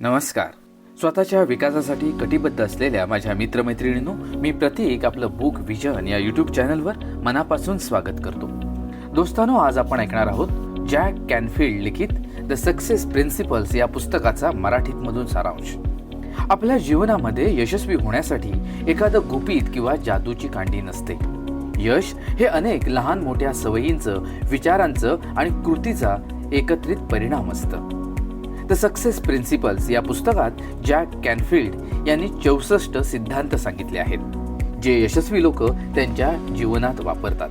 नमस्कार. स्वतःच्या विकासासाठी कटिबद्ध असलेल्या माझ्या मित्रमैत्रिणींनो मी प्रतीक आपलं बुक विजन या यूट्यूब चॅनलवर मनापासून स्वागत करतो. दोस्तानो आज आपण ऐकणार आहोत जॅक कॅनफिल्ड लिखित द सक्सेस प्रिन्सिपल्स या पुस्तकाचा मराठीतमधून सारांश. आपल्या जीवनामध्ये यशस्वी होण्यासाठी एखादं गुपित किंवा जादूची कांडी नसते. यश हे अनेक लहान मोठ्या सवयींचं विचारांचं आणि कृतीचा एकत्रित परिणाम असतं. द सक्सेस प्रिन्सिपल्स या पुस्तकात जॅक कॅनफिल्ड यांनी चौसष्ट सिद्धांत सांगितले आहेत जे यशस्वी लोक त्यांच्या जीवनात वापरतात.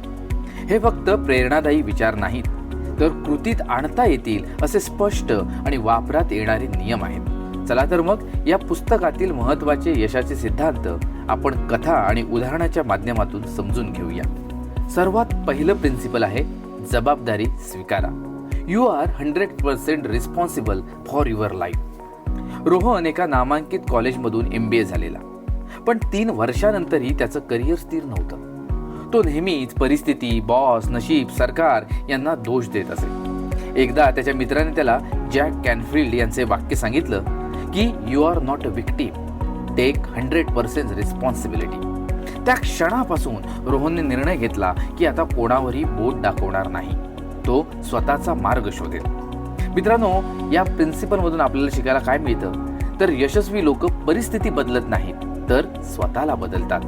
हे फक्त प्रेरणादायी विचार नाहीत तर कृतीत आणता येतील असे स्पष्ट आणि वापरात येणारे नियम आहेत. चला तर मग या पुस्तकातील महत्त्वाचे यशाचे सिद्धांत आपण कथा आणि उदाहरणाच्या माध्यमातून समजून घेऊया. सर्वात पहिलं प्रिन्सिपल आहे जबाबदारी स्वीकारा. You are hundred percent responsible for your life Rohan एका नामांकित कॉलेजमधून एम बी ए झालेला. पण तीन वर्षानंतरही त्याचं करिअर स्थिर नव्हतं. तो नेहमीच परिस्थिती बॉस नशीब सरकार यांना दोष देत असे. एकदा त्याच्या मित्राने त्याला जॅक कॅनफिल्ड यांचे वाक्य सांगितलं की you are not a victim take hundred percent responsibility त्या क्षणापासून रोहनने निर्णय घेतला की आता कोणावरही बोट दाखवणार नाही. तो स्वतःचा मार्ग शोधेल. मित्रांनो या प्रिन्सिपलमधून आपल्याला शिकायला काय मिळतं? तर यशस्वी लोक परिस्थिती बदलत नाहीत तर स्वतःला बदलतात.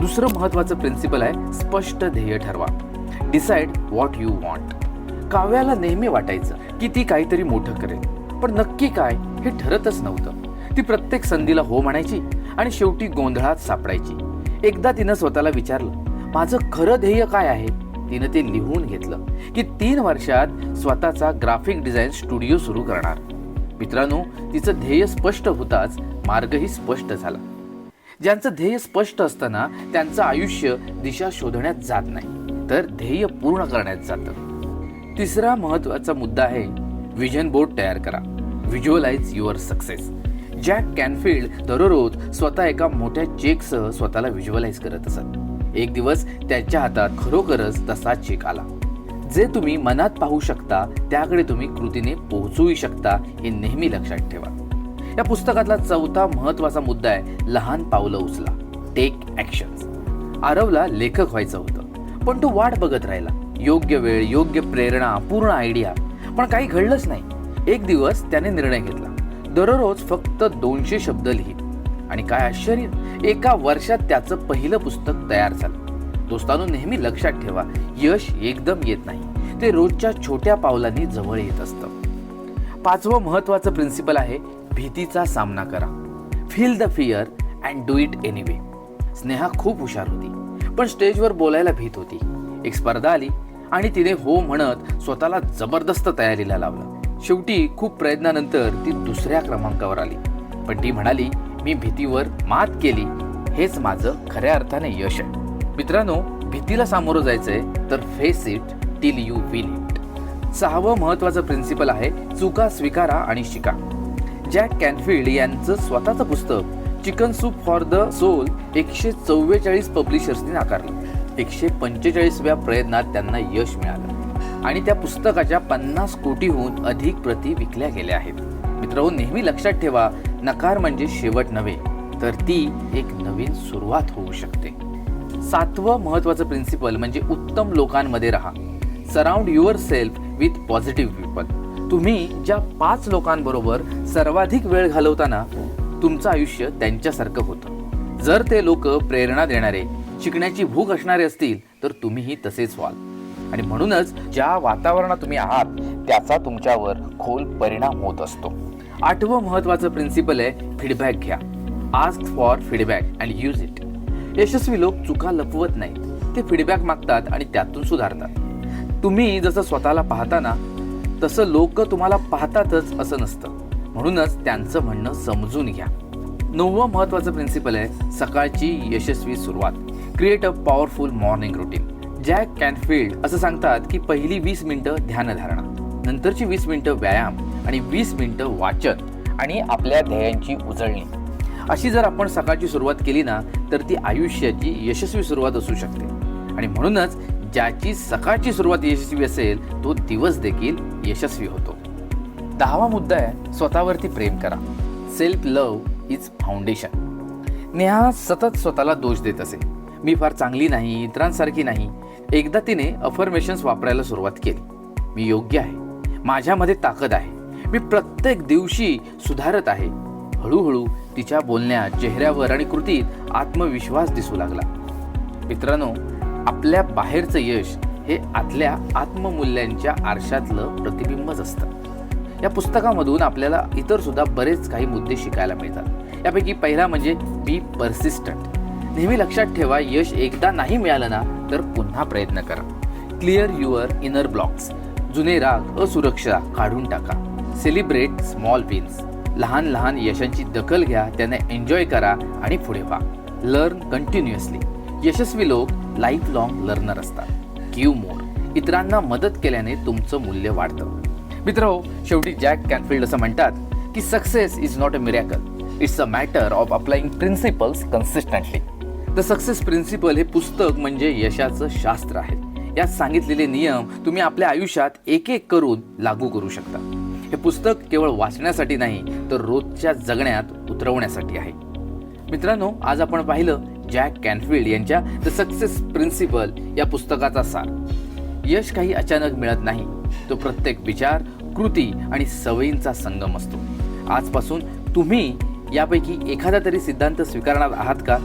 दुसरं महत्वाचं प्रिन्सिपल आहे स्पष्ट ध्येय ठरवा. डिसाईड व्हॉट यू वॉन्ट काव्याला नेहमी वाटायचं की ती काहीतरी मोठं करेल. पण नक्की काय हे ठरतच नव्हतं. ती प्रत्येक संधीला हो म्हणायची आणि शेवटी गोंधळात सापडायची. एकदा तिनं स्वतःला विचारलं माझं खरं ध्येय काय आहे? तिनं ते लिहून घेतलं की तीन वर्षात स्वतःचा ग्राफिक डिझाईन स्टुडिओ सुरू करणार. मित्रांनो तिचं ध्येय स्पष्ट होताच मार्गही स्पष्ट झाला. ज्यांचं ध्येय स्पष्ट असताना त्यांचं आयुष्य दिशा शोधण्यात जात नाही तर ध्येय पूर्ण करण्यात जातं. तिसरा महत्त्वाचा मुद्दा आहे विजन बोर्ड तयार करा. Visualize your success Jack Canfield दररोज स्वतः एका मोठ्या चेकसह स्वतःला व्हिज्युअलाइज करत असत. एक दिवस त्यांच्या हातात खरोखरच तसा चेक आला. जे तुम्ही मनात पाहू शकता त्याकडे तुम्ही कृतीने पोहोचूही शकता हे नेहमी लक्षात ठेवा. या पुस्तकातला चौथा महत्त्वाचा मुद्दा आहे लहान पावलं उचला. टेक ऍक्शन आरवला लेखक व्हायचं होतं पण तो वाट बघत राहिला. योग्य वेळ योग्य प्रेरणा पूर्ण आयडिया पण काही घडलंच नाही. एक दिवस त्याने निर्णय घेतला. दररोज फक्त दोनशे शब्द लिहि. आणि काय आश्चर्य एका वर्षात त्याचं पहिलं पुस्तक तयार झालं. दोस्तांनो नेहमी लक्षात ठेवा यश एकदम येत नाही. ते रोजच्या छोट्या पावलांनी जवळ येत असतं. पाचवं महत्वाचं प्रिन्सिपल आहे भीतीचा सामना करा. Feel the fear and do it anyway Sneha खूप हुशार होती पण स्टेजवर बोलायला भीत होती. एक स्पर्धा आली आणि तिने हो म्हणत स्वतःला जबरदस्त तयारीला लावलं. शेवटी खूप प्रयत्नानंतर ती दुसऱ्या क्रमांकावर आली. पण ती म्हणाली मी भीतीवर मात केली. हेच माझं खऱ्या अर्थाने यश आहे. मित्रांनो भीतीला सामोरं जायचंय तर face it till you will it सहावं महत्वाचं प्रिन्सिपल आहे चुका स्वीकारा आणि शिका. जॅक कॅनफिल्ड यांचं स्वतःचं पुस्तक chicken soup for the soul एकशे चव्वेचाळीस पब्लिशर्सनी नाकारलं. एकशे पंचेचाळीसव्या प्रयत्नात त्यांना यश मिळालं. आणि त्या पुस्तकाच्या पन्नास कोटीहून अधिक प्रती विकल्या गेल्या आहेत. मित्रांनो नेहमी लक्षात ठेवा नकार म्हणजे शेवट नव्हे तर ती एक नवीन सुरुवात होऊ शकते. सातवं महत्वाचं प्रिन्सिपल म्हणजे उत्तम लोकांमध्ये राहा. Surround yourself with positive people तुम्ही ज्या पाच लोकांबरोबर सर्वाधिक वेळ घालवताना तुमचं आयुष्य त्यांच्यासारखं होतं. जर ते लोक प्रेरणा देणारे शिकण्याची भूक असणारे असतील तर तुम्हीही तसेच व्हाल. आणि म्हणूनच ज्या वातावरणात तुम्ही आहात त्याचा तुमच्यावर खोल परिणाम होत असतो. आठवं महत्वाचं प्रिन्सिपल आहे फीडबॅक घ्या. Ask for feedback and use it यशस्वी लोक चुका लपवत नाहीत. ते फीडबॅक मागतात आणि त्यातून सुधारतात. तुम्ही जसं स्वतःला पाहता ना तसं लोक तुम्हाला पाहतातच असं नसतं. म्हणूनच त्यांचं म्हणणं समजून घ्या. नववं महत्वाचं प्रिन्सिपल आहे सकाळची यशस्वी सुरुवात. Create a powerful morning routine Jack Canfield असं सांगतात की पहिली वीस मिनिटं ध्यानधारणा नंतरची वीस मिनिटं व्यायाम. आणि वीस मिनटं वाचन आणि आपल्या ध्येयांची उजळणी. अशी जर आपण सकाळची सुरुवात केली ना तर ती आयुष्याची यशस्वी सुरुवात असू शकते. आणि म्हणूनच ज्याची सकाळची सुरुवात यशस्वी असेल तो दिवस देखील यशस्वी होतो. दहावा मुद्दा आहे स्वतःवरती प्रेम करा. Self love is foundation Neha सतत स्वतःला दोष देत असे. मी फार चांगली नाही इतरांसारखी नाही. एकदा तिने अफर्मेशन्स वापरायला सुरुवात केली. मी योग्य आहे. माझ्यामध्ये ताकद आहे. मी प्रत्येक दिवशी सुधारत आहे. हळूहळू तिच्या बोलण्यात चेहऱ्यावर आणि कृतीत आत्मविश्वास दिसू लागला. मित्रांनो आपल्या बाहेरचं यश हे आतल्या आत्ममूल्यांच्या आरशातलं प्रतिबिंबच असतं. या पुस्तकामधून आपल्याला इतर सुद्धा बरेच काही मुद्दे शिकायला मिळतात. यापैकी पहिला म्हणजे बी परसिस्टंट नेहमी लक्षात ठेवा यश एकदा नाही मिळालं ना तर पुन्हा प्रयत्न करा. क्लिअर युअर इनर ब्लॉक्स जुने राग असुरक्षा काढून टाका. सेलिब्रेट स्मॉल विन्स लहान लहान यशांची दखल घ्या त्यांना एन्जॉय करा आणि पुढे व्हा लर्न कंटिन्युअसली यशस्वी लोक लाईफ लॉंग लर्नर असतात. गिव मोर इतरांना मदत केल्याने तुमचं मूल्य वाढतं. मित्र हो, शेवटी जॅक कॅनफिल्ड असं म्हणतात की success is not a miracle it's a matter of applying principles consistently the success principle हे पुस्तक म्हणजे यशाचं शास्त्र आहे. यात सांगितलेले नियम तुम्ही आपल्या आयुष्यात एक एक करून लागू करू शकता. हे पुस्तक केवळ वाचण्यासाठी नाही तर रोजच्या जगण्यात उतरवण्यासाठी आहे. मित्रांनो आज आपण पाहिलं जॅक कॅनफिल्ड यांच्या द सक्सेस प्रिन्सिपल या पुस्तकाचा सार. यश काही अचानक मिळत नाही. तो प्रत्येक विचार कृती आणि सवयींचा संगम असतो. आजपासून तुम्ही यापैकी एखादा तरी सिद्धांत स्वीकारणार आहात का?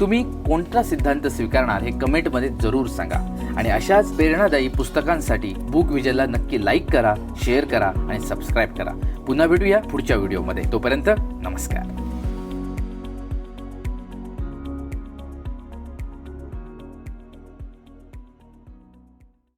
तुम्ही कोणता सिद्धांत स्वीकारणार हे कमेंटमध्ये जरूर सांगा. आणि अशाच प्रेरणादायी पुस्तकांसाठी बुक विजयला नक्की लाईक करा शेअर करा आणि सबस्क्राईब करा. पुन्हा भेटूया पुढच्या व्हिडिओमध्ये तोपर्यंत नमस्कार.